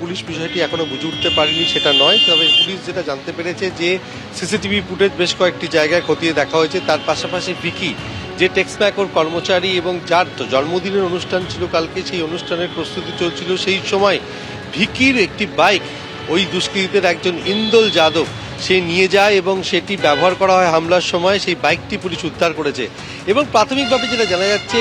Police বিষয়টি এখনও বুঝে উঠতে পারেনি, সেটা নয়। তবে পুলিশ যেটা জানতে পেরেছে যে সিসিটিভি ফুটেজ বেশ কয়েকটি জায়গায় খতিয়ে দেখা হয়েছে। তার পাশাপাশি ভিকি, যে টেক্সম্যাকোর কর্মচারী এবং যার তো জন্মদিনের অনুষ্ঠান ছিল কালকে, সেই অনুষ্ঠানের প্রস্তুতি চলছিল। সেই সময় ভিকির একটি বাইক ওই দুষ্কৃতীদের একজন ইন্দোল যাদব সে নিয়ে যায় এবং সেটি ব্যবহার করা হয় হামলার সময়, সেই বাইকটি পুলিশ উদ্ধার করেছে। এবং প্রাথমিকভাবে যেটা জানা যাচ্ছে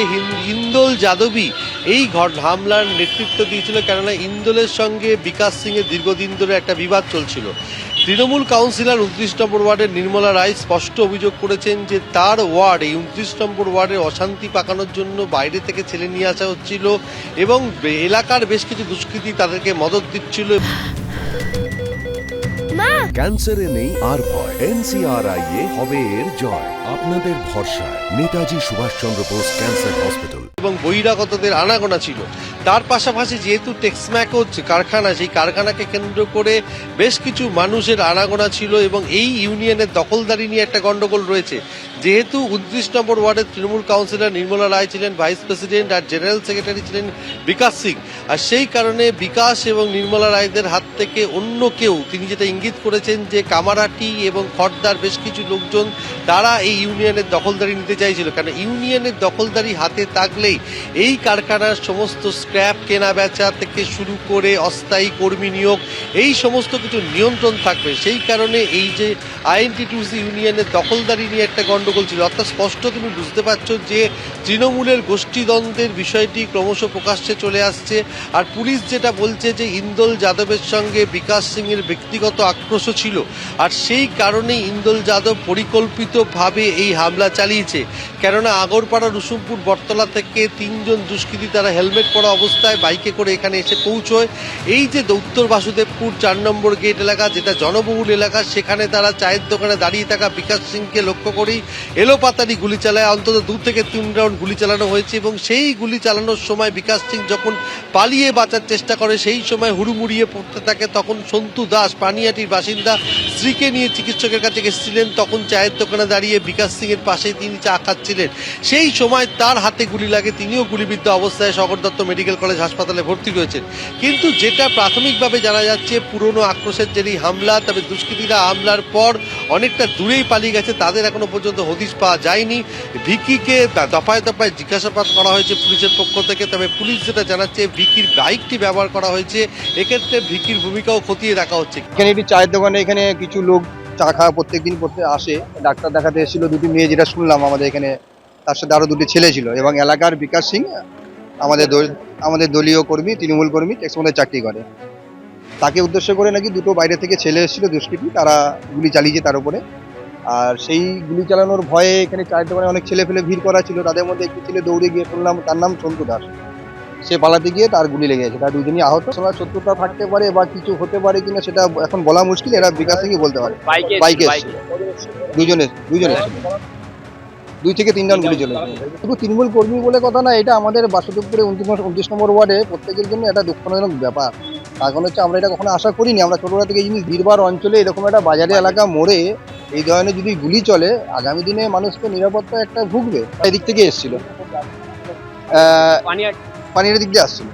ইন্দোল যাদবই এই ঘট হামলার নেতৃত্ব দিয়েছিল কেননা ইন্দোলের সঙ্গে বিকাশ সিংয়ের দীর্ঘদিন ধরে একটা বিবাদ চলছিল। তৃণমূল কাউন্সিলর উনত্রিশ নম্বর ওয়ার্ডের নির্মলা রায় স্পষ্ট অভিযোগ করেছেন যে তার ওয়ার্ড, এই উনত্রিশ নম্বর ওয়ার্ডের অশান্তি পাকানোর জন্য বাইরে থেকে ছেলে নিয়ে আসা হচ্ছিল এবং এলাকার বেশ কিছু দুষ্কৃতী তাদেরকে মদত দিচ্ছিল। ক্যান্সারে নেই আর ভয় এনসিআরআই এ হবে এর জয় আপনাদের ভরসায় নেতাজি সুভাষচন্দ্র বোস ক্যান্সার হসপিটাল। এবং বহিরাগতদের আনাগোনা ছিল। তার পাশাপাশি যেহেতু টেক্সম্যাকো কারখানা, সেই কারখানাকে কেন্দ্র করে বেশ কিছু মানুষের আনাগোনা ছিল এবং এই ইউনিয়নের দখলদারি নিয়ে একটা গন্ডগোল রয়েছে। যেহেতু উনত্রিশ নম্বর ওয়ার্ডের তৃণমূল কাউন্সিলর নির্মলা রায় ছিলেন ভাইস প্রেসিডেন্ট আর জেনারেল সেক্রেটারি ছিলেন বিকাশ সিং। আর সেই কারণে বিকাশ এবং নির্মলা রায়দের হাত থেকে অন্য কেউ, তিনি যেটা ইঙ্গিত করেছেন যে কামারাটি এবং খড়দার বেশ কিছু লোকজন, তারা এই ইউনিয়নের দখলদারি নিতে চাইছিল কারণ ইউনিয়নের দখলদারি হাতে থাকলেই এই কারখানার সমস্ত স্ক্র্যাপ কেনা বেচা থেকে শুরু করে অস্থায়ী কর্মী নিয়োগ, এই সমস্ত কিছু নিয়ন্ত্রণ থাকবে। সেই কারণে এই যে আইএনটিটিউসি ইউনিয়নের দখলদারি নিয়ে একটা গণ্ডগোল ছিল। অর্থাৎ স্পষ্ট তুমি বুঝতে পারছ যে তৃণমূলের গোষ্ঠীদ্বন্দ্বের বিষয়টি ক্রমশ প্রকাশ্যে চলে আসছে। আর পুলিশ যেটা বলছে যে ইন্দোল যাদবের সঙ্গে বিকাশ সিংয়ের ব্যক্তিগত আক্রোশ ছিল। আর সেই কারণে ইন্দোল যাদব পরিকল্পিতভাবে এই হামলা চালিয়েছে। কেননা আগরপাড়া রুসুমপুর বটতলা থেকে তিনজন দুষ্কৃতী তারা হেলমেট পরা অবস্থায় বাইকে করে এখানে এসে পৌঁছয়। এই যে উত্তর বাসুদেবপুর চার নম্বর গেট এলাকা, যেটা জনবহুল এলাকা, সেখানে তারা চায়ের দোকানে দাঁড়িয়ে থাকা বিকাশ সিংকে লক্ষ্য করেই এলোপাতারি গুলি চালায়। অন্তত দু থেকে তিন রাউন্ড গুলি চালানো হয়েছে এবং সেই গুলি চালানোর সময় বিকাশ সিং যখন পালিয়ে বাঁচার চেষ্টা করে, সেই সময় হুড়ুমুড়িয়ে পড়তে থাকে, তখন সন্তু দাস, পানিয়াটির বাসিন্দা স্ত্রীকে নিয়ে চিকিৎসকের কাছে গেছিলেন। তখন চায়ের দোকানে দাঁড়িয়ে বিকাশ সিং এর পাশে তিনি চা খাচ্ছিলেন সেই সময় তার হাতে গুলি লাগে, তিনিও গুলিবিদ্ধ অবস্থায় শঙ্কর দত্ত মেডিকেল কলেজ হাসপাতালে ভর্তি রয়েছেন। কিন্তু যেটা প্রাথমিকভাবে জানা যাচ্ছে, পুরনো আক্রোশের জেরেই হামলা, তবে দুষ্কৃতীরা হামলার পর অনেকটা দূরেই পালিয়ে গেছে, তাদের এখনও পর্যন্ত হদিশ পাওয়া যায়নি। ভিকিকে দফায় দফায় জিজ্ঞাসাবাদ করা হয়েছে পুলিশের পক্ষ থেকে, তবে পুলিশ যেটা জানাচ্ছে, ভিকির বাইকটি ব্যবহার করা হয়েছে। এক্ষেত্রে ভিকির ভূমিকাও খতিয়ে দেখা হচ্ছে। এখানে একটি চায়ের দোকানে এখানে কিছু লোক চা খাওয়া প্রত্যেক দিন করতে আসে। ডাক্তার দেখাতে এসেছিল, দুটি মেয়ে যেটা শুনলাম আমাদের এখানে, তার সাথে আরও দুটি ছেলে ছিল এবং এলাকার বিকাশ সিং, আমাদের আমাদের দলীয় কর্মী, তৃণমূল কর্মী টেক্সমোদের চাকরি করে। তাকে উদ্দেশ্য করে নাকি দুটো বাইরে থেকে ছেলে এসেছিল, দুষ্কৃতী, তারা গুলি চালিয়েছে তার উপরে। আর সেই গুলি চালানোর ভয়ে এখানে চায়ের দোকানে অনেক ছেলে ফেলে ভিড় করা ছিল, তাদের মধ্যে একটি ছেলে দৌড়ে গিয়ে শুনলাম, তার নাম সন্তু দাস। সে পালাতে গিয়ে তার গুলি লেগে গেছে। তার দুজনই আহত। সময় শত্রুতা থাকতে পারে বা কিছু হতে পারে কিনা সেটা এখন বলা মুশকিল। এরা বিকাশ থেকে বলতে পারে। বাইকে দুজনে দুজনে। দুই থেকে তিন জন গুলি চলে শুধু তৃণমূল কর্মী বলে কথা না এটা আমাদের বাসুদেবপুরে উনত্রিশ উনত্রিশ নম্বর ওয়ার্ডে প্রত্যেকের জন্য একটা দুঃখজনক ব্যাপার। তার কারণ হচ্ছে আমরা এটা কখনো আশা করিনি। আমরা ছোটবেলা থেকে এই জিনিস ভিড়বার অঞ্চলে এরকম একটা বাজারে এলাকা মোড়ে এই ধরনের যদি গুলি চলে আগামী দিনে মানুষ তো নিরাপত্তা একটা ভুগবে। এদিক থেকে এসেছিল। পানির দিক দিয়ে আসছিল।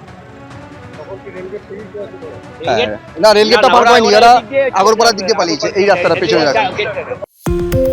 হ্যাঁ। না রেলগেটটা না, পার ওরা এরা আগরপাড়ার দিক দিয়ে পালিয়েছে এই রাস্তাটা পেছনে গেটটা-